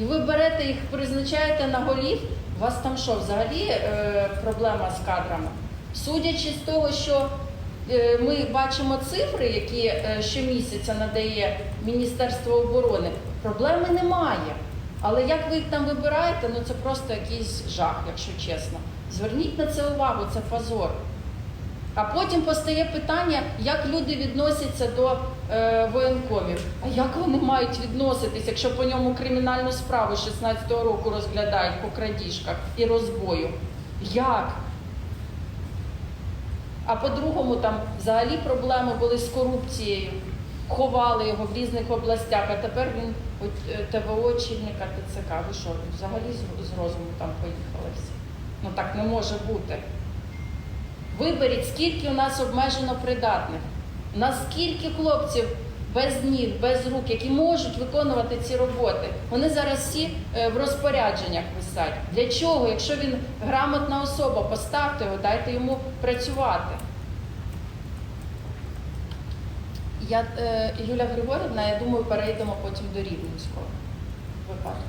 І ви берете їх, призначаєте на голів. У вас там що, взагалі е, проблема з кадрами? Судячи з того, що е, ми бачимо цифри, які е, щомісяця надає Міністерство оборони, проблеми немає. Але як ви їх там вибираєте, ну це просто якийсь жах, якщо чесно. Зверніть на це увагу, це позор. А потім постає питання, як люди відносяться до е, воєнкомів. А як вони мають відноситись, якщо по ньому кримінальну справу 16-го року розглядають по крадіжках і розбою? Як? А по-другому, там взагалі проблеми були з корупцією. Ховали його в різних областях, а тепер він ТВО очільника ТЦК. Ви що, взагалі з розуму там поїхали всі? Ну так не може бути. Виберіть, скільки у нас обмежено придатних. У нас скільки хлопців без ніг, без рук, які можуть виконувати ці роботи. Вони зараз всі е, в розпорядженнях висять. Для чого? Якщо він грамотна особа, поставте його, дайте йому працювати. Я, е, Юля Григорівна, я думаю, перейдемо потім до Рівненського випадку.